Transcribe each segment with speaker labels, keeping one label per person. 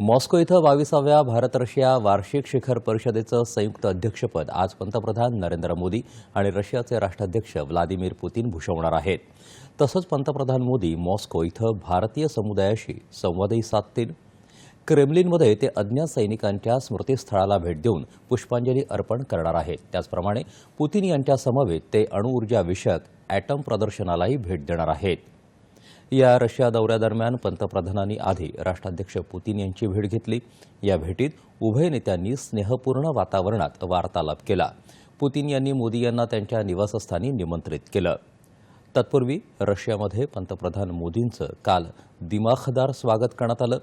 Speaker 1: Moscow इथं बावीसाव्या Bharat Russia वार्षिक शिखर परिषदेचं संयुक्त अध्यक्षपद आज पंतप्रधान नरेंद्र मोदी आणि रशियाचे राष्ट्राध्यक्ष व्लादिमीर पुतीन भूषवणार आहेत. तसंच पंतप्रधान मोदी मॉस्को इथं भारतीय समुदायाशी संवादही साधतील. क्रेमलिनमध्ये ते अज्ञात सैनिकांच्या स्मृतीस्थळाला भेट देऊन पुष्पांजली अर्पण करणार आहेत. त्याचप्रमाणे पुतीन यांच्या समवेत ते अणुऊर्जा विषयक ॲटम प्रदर्शनालाही भेट देणार आहेत. या रशिया दौऱ्यादरम्यान पंतप्रधानांनी आधी राष्ट्राध्यक्ष पुतीन यांची भेट घेतली. या भेटीत उभय नेत्यांनी स्नेहपूर्ण वातावरणात वार्तालाप केला. पुतीन यांनी मोदी यांना त्यांच्या निवासस्थानी निमंत्रित केलं. तत्पूर्वी रशियामध्ये पंतप्रधान मोदींचं काल दिमाखदार स्वागत करण्यात आलं.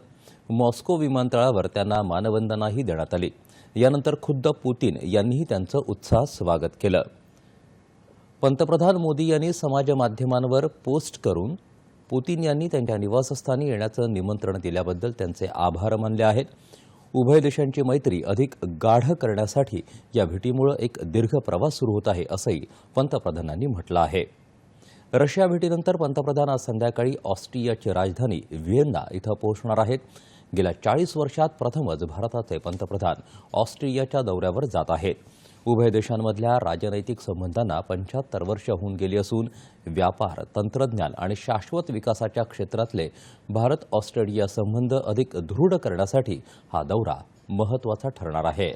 Speaker 1: मॉस्को विमानतळावर त्यांना मानवंदनाही देण्यात आली. यानंतर खुद्द पुतीन यांनीही त्यांचं उत्साहात स्वागत केलं. पंतप्रधान मोदी यांनी समाज माध्यमांवर पोस्ट करून पुतीन यांनी त्यांच्या निवासस्थानी येण्याचं निमंत्रण दिल्याबद्दल त्यांचे आभार मानले आहेत. उभय देशांची मैत्री अधिक गाढ करण्यासाठी या भेटीमुळे एक दीर्घ प्रवास सुरू होत आहे असंही पंतप्रधानांनी म्हटलं आहे. रशिया भेटीनंतर पंतप्रधान आज संध्याकाळी ऑस्ट्रियाची राजधानी व्हिएन्ना इथं पोहोचणार आहेत. गेल्या चाळीस वर्षात प्रथमच भारताचे पंतप्रधान ऑस्ट्रियाच्या दौऱ्यावर जात आहेत. उभय देशांमधल्या राजनैतिक संबंधांना पंच्याहत्तर वर्ष होऊन गेली असून व्यापार तंत्रज्ञान आणि शाश्वत विकासाच्या क्षेत्रातले भारत ऑस्ट्रेलिया संबंध अधिक दृढ करण्यासाठी हा दौरा महत्त्वाचा ठरणार आहे.